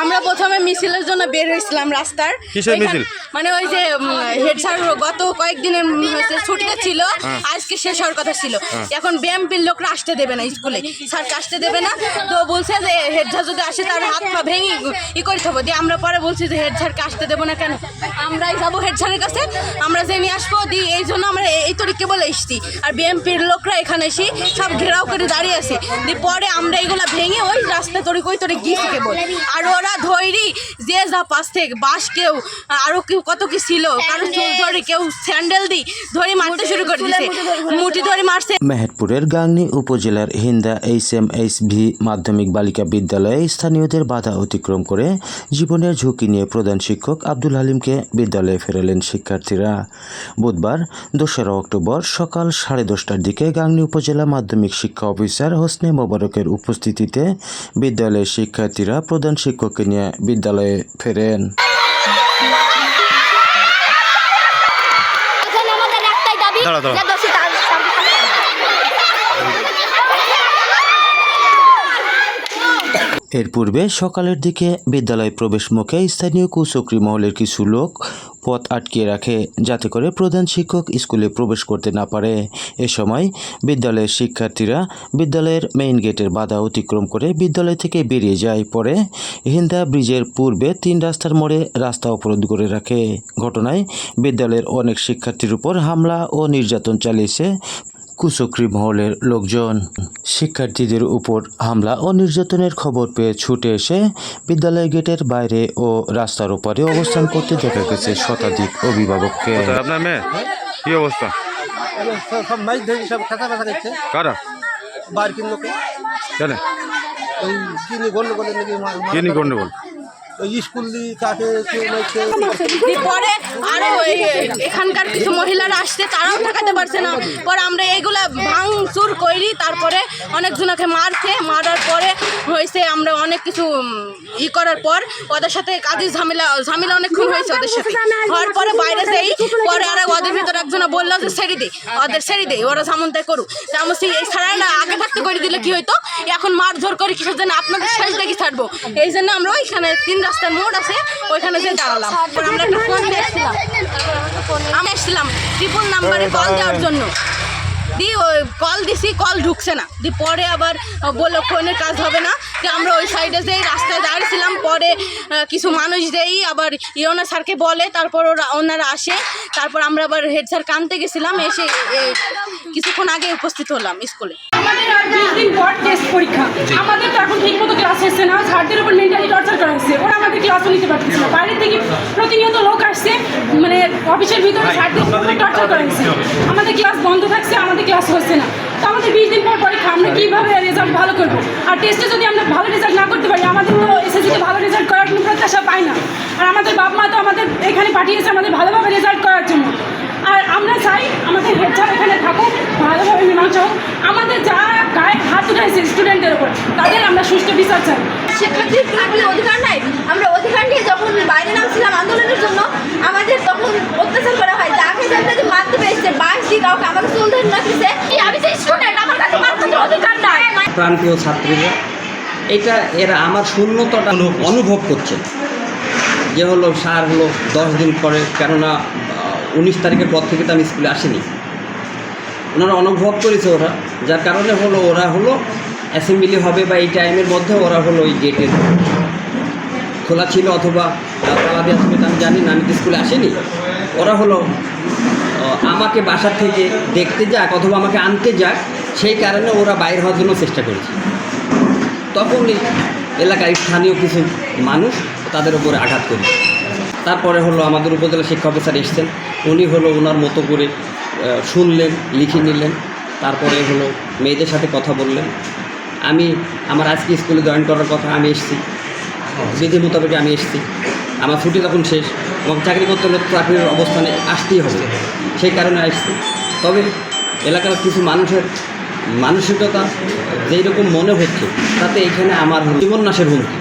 আমরা প্রথমে মিছিলের জন্য বের হয়েছিলাম রাস্তার। কিসের মিছিল? মানে ওই যে হেড স্যার গত কয়েকদিনের হচ্ছে ছুটিতে ছিল হ্যাঁ। আজকে শেষ হওয়ার কথা ছিল। এখন বিএমপির লোকরা আসতে দেবে না স্কুলে। স্যার আসতে দেবে না। তো বলছে যে হেড স্যার যদি আসে তার হাত পা ভেঙে ই করে থাকব দিয়ে আমরা পরে বলছি যে হেড স্যারকে আসতে দেবো না কেন? আমরাই যাব হেড স্যারের কাছে। আমরা যে নিয়ে আসব দিয়ে এই জন্য আমরা এই- তরিকে বলে এসছি। আর বিএমপির লোকরা এখানে এসে সব ঘেরাও করে দাঁড়িয়ে আছে। দিয়ে পরে আমরা এগুলো ভেঙে ওই রাস্তা তরি কই তরি গিয়েছি কেবল আর ওরা ধৈরি যে যা পাশ থেকে বাস কেউ আরও কেউ কত কি ছিল? কারও চুল ধরে কেউ স্যান্ডেল দি ধরে মারতে শুরু করে দিছে। মুঠি ধরে মারছে। মেহেরপুরের গাংনী উপজেলার Hinda H M H V মাধ্যমিক বালিকা বিদ্যালয়ে স্থানীয়দের বাধা অতিক্রম করে জীবনের ঝুঁকি নিয়ে প্রধান শিক্ষক আব্দুল হালিমকে বিদ্যালয়ে ফেরালেন শিক্ষার্থীরা। বুধবার দোসরা অক্টোবর সকাল সাড়ে দশটার দিকে গাংনী উপজেলা মাধ্যমিক শিক্ষা অফিসার হোসনে মোবারকের উপস্থিতিতে বিদ্যালয়ের শিক্ষার্থীরা প্রধান শিক্ষককে নিয়ে বিদ্যালয়ে ফেরেন। এর পূর্বে সকালের দিকে বিদ্যালয় প্রবেশ মুখে স্থানীয় কুচক্রি মহলের কিছু লোক পথ আটকিয়ে রাখে যাতে করে প্রধান শিক্ষক স্কুলে প্রবেশ করতে না পারে। এ সময় বিদ্যালয়ের শিক্ষার্থীরা বিদ্যালয়ের মেইন গেটের বাধা অতিক্রম করে বিদ্যালয় থেকে বেরিয়ে যায়। পরে হিন্দা ব্রিজের পূর্বে তিন রাস্তার মোড়ে রাস্তা অবরোধ করে রাখে। ঘটনায় বিদ্যালয়ের অনেক শিক্ষার্থীর উপর হামলা ও নির্যাতন চালিয়েছে কুচক্রি মহলের লোকজন শিক্ষার্থীদের উপর হামলা ও নির্যাতনের খবর পেয়ে ছুটে এসে বিদ্যালয় গেটের বাইরে ও রাস্তার ওপারে অবস্থান করতে দেখা গেছে শতাধিক অভিভাবককে। আপনার মেয়ে? কি অবস্থা? এবার সব সব ধরে সব খাতা ব্যথা দিচ্ছে। কারা? বার কিনলোকে জানে ওই কিনি গন্ডগোলের নাকি গন্ডগোল? ওই স্কুল কাকে পরে আরও এই- এখানকার কিছু মহিলারা আসছে তারাও ঠেকাতে পারছে না। পরে আমরা এইগুলা ভাঙচুর করি তারপরে অনেক জনকে মারছে মারার পরে হয়েছে আমরা অনেক কিছু ই করার পর ওদের সাথে কাজের ঝামেলা ঝামেলা অনেকক্ষণ হয়েছে ওদের সাথে। হওয়ার পরে বাইরে যাই পরে আর ওদের ভিতরে একজন বলল যে ছেড়ে দে ওদের ছেড়ে দে ওরা যেমন তাই করুক। তা আমি এই ছাড়া না আগে থাকতে করে দিলে কি হইতো? এখন মারধর করে কিসের জন্য? আপনাদের শেষ দেখি ছাড়বো। এই জন্য আমরা ওইখানে তিন রাস্তার মোড় আছে ওইখানে যে দাঁড়ালাম। পরে আমরা একটা ফোন আমি এসেছিলাম ট্রিপল নাম্বারে কল দেওয়ার জন্য। দিয়ে ওই কল দিছি কল ঢুকছে না। দিয়ে পরে আবার বলল ফোনের কাজ হবে না। যে আমরা ওই সাইডে যেই রাস্তায় দাঁড়িয়েছিলাম পরে কিছু মানুষ যেই আবার ইওনা স্যারকে বলে তারপর ওরা ওনারা আসে। তারপর আমরা আবার হেড স্যার কানতে গেছিলাম এসে কিছুক্ষণ আগে উপস্থিত হলাম স্কুলে। আমাদের আর বিশ দিন পর টেস্ট পরীক্ষা। আমাদের তো এখন ঠিক মতো ক্লাস হচ্ছে না। স্যারদের উপর মেন্টালি টর্চার করা হচ্ছে। ওরা আমাদের ক্লাসও নিতে পারতেছে না। বাইরে থেকে প্রতিনিয়ত লোক আসছে মানে অফিসের ভিতরে স্যারদের উপর টর্চার করা হচ্ছে। আমাদের ক্লাস বন্ধ থাকছে আমাদের ক্লাস হচ্ছে না। তো আমাদের বিশ দিন পর পরীক্ষা আমরা কীভাবে রেজাল্ট ভালো করব? আর টেস্টে যদি আমরা ভালো রেজাল্ট না করতে পারি আমাদের তো এসএসসিতে ভালো রেজাল্ট করার কোনো প্রত্যাশা পাই না। আর আমাদের বাপ মা তো আমাদের এখানে পাঠিয়েছে আমাদের ভালোভাবে রেজাল্ট করার জন্য। আর আমরা চাই আমাদের হেড স্যার এখানে থাকুক ভালোভাবে মীমাংসা হোক। আমাদের যা গায়ে হাত উঠাইছে স্টুডেন্টের উপর তাদের আমরা সুষ্ঠু বিচার চাই। শিক্ষার্থীর কোনো অধিকার নাই। আমরা অধিকার নিয়ে যখন বাইরে নামছিলাম আন্দোলনের জন্য আমাদের তখন অত্যাচার করা হয়। যাকে যাতে মারতে পেরেছে বাস দিয়ে কাউকে আমাকে চুল ধরে রাখছে আমি যে স্টুডেন্ট আমার কাছে মাত্র অধিকার নাই। প্রান্তীয় ছাত্রীরা এটা এরা আমার শূন্যতাটা অনু- অনুভব করছে। যে হলো সার হলো দশ দিন পরে কেননা উনিশ তারিখের পর থেকে তো আমি স্কুলে আসিনি। ওনারা অনুভব করেছে ওরা, যার কারণে হলো ওরা হলো অ্যাসেম্বলি হবে বা এই টাইমের মধ্যে ওরা হলো ওই গেটের খোলা ছিল অথবা তালা দেওয়া ছিল আমি জানি না, আমি তো স্কুলে আসিনি। ওরা হলো আমাকে বাসা থেকে দেখতে যাক অথবা আমাকে আনতে যাক, সেই কারণে ওরা বাইরে হওয়ার জন্য চেষ্টা করেছে। তখনই এলাকায় স্থানীয় কিছু মানুষ তাদের উপরে আঘাত করি তারপরে হলো আমাদের উপজেলা শিক্ষা অফিসার এসছেন। উনি হলো ওনার মতো করে শুনলেন, লিখে নিলেন। তারপরে হলো মেয়েদের সাথে কথা বললেন। আমি, আমার আজকে স্কুলে জয়েন করার কথা আমি এসেছি। বিধি মোতাবেক আমি এসেছি। আমার ছুটি তখন শেষ এবং চাকরি করতে হলে চাকরির অবস্থানে আসতেই হবে। সেই কারণে আসছি তবে এলাকার কিছু মানুষের মানসিকতা যেই রকম মনে হচ্ছে, তাতে এখানে আমার জীবন নাশের হুমকি।